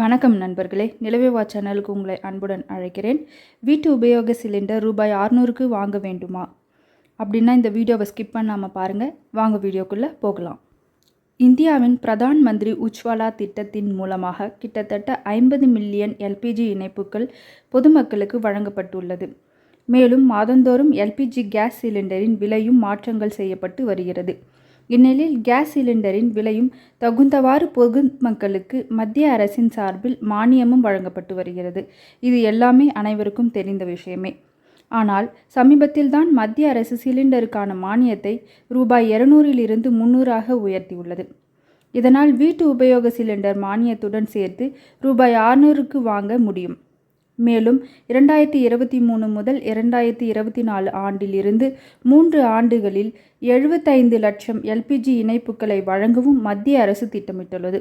வணக்கம் நண்பர்களே. நிலவேவா சேனலுக்கு உங்களை அன்புடன் அழைக்கிறேன். வீட்டு உபயோக சிலிண்டர் ரூபாய் அறநூறுக்கு வாங்க வேண்டுமா? அப்படின்னா இந்த வீடியோவை ஸ்கிப் பண்ணாமல் பாருங்கள் வாங்க வீடியோக்குள்ளே போகலாம். இந்தியாவின் பிரதான் மந்திரி உஜ்வாலா திட்டத்தின் மூலமாக கிட்டத்தட்ட ஐம்பது மில்லியன் எல்பிஜி இணைப்புகள் பொதுமக்களுக்கு வழங்கப்பட்டுள்ளது. மேலும் மாதந்தோறும் எல்பிஜி கேஸ் சிலிண்டரின் விலையும் மாற்றங்கள் செய்யப்பட்டு வருகிறது. இந்நிலையில் கேஸ் சிலிண்டரின் விலையும் தகுந்தவாறு பொது மக்களுக்கு மத்திய அரசின் சார்பில் மானியமும் வழங்கப்பட்டு வருகிறது. இது எல்லாமே அனைவருக்கும் தெரிந்த விஷயமே. ஆனால் சமீபத்தில்தான் மத்திய அரசு சிலிண்டருக்கான மானியத்தை ரூபாய் இருநூறிலிருந்து முன்னூறாக உயர்த்தியுள்ளது. இதனால் வீட்டு உபயோக சிலிண்டர் மானியத்துடன் சேர்த்து ரூபாய் ஆறுநூறுக்கு வாங்க முடியும். மேலும் இரண்டாயிரத்தி இருபத்தி மூணு முதல் இரண்டாயிரத்தி இருபத்தி நாலு ஆண்டிலிருந்து மூன்று ஆண்டுகளில் எழுபத்தைந்து லட்சம் எல்பிஜி இணைப்புகளை வழங்கவும் மத்திய அரசு திட்டமிட்டுள்ளது.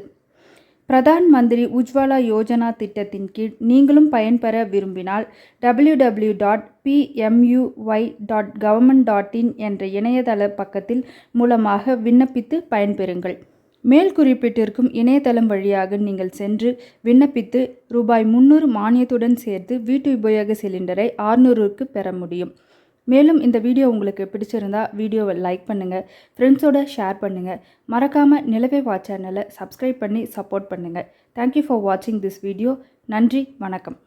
பிரதான் மந்திரி உஜ்வாலா யோஜனா திட்டத்தின் கீழ் நீங்களும் பயன்பெற விரும்பினால் W W dot PMUY dot government dot in என்ற இணையதள பக்கத்தில் மூலமாக விண்ணப்பித்து பயன்பெறுங்கள். மேல் குறிப்பிட்டிருக்கும் இணையதளம் வழியாக நீங்கள் சென்று விண்ணப்பித்து ரூபாய் முந்நூறு மானியத்துடன் சேர்த்து வீட்டு உபயோக சிலிண்டரை ஆறுநூறுக்கு பெற முடியும். மேலும் இந்த வீடியோ உங்களுக்கு பிடிச்சிருந்தா வீடியோவை லைக் பண்ணுங்கள் ஃப்ரெண்ட்ஸோட ஷேர் பண்ணுங்கள் மறக்காமல் நிலவே வா சேனலை சப்ஸ்கிரைப் பண்ணி சப்போர்ட் பண்ணுங்கள் தேங்க்யூ ஃபார் வாட்சிங் திஸ் வீடியோ நன்றி வணக்கம்.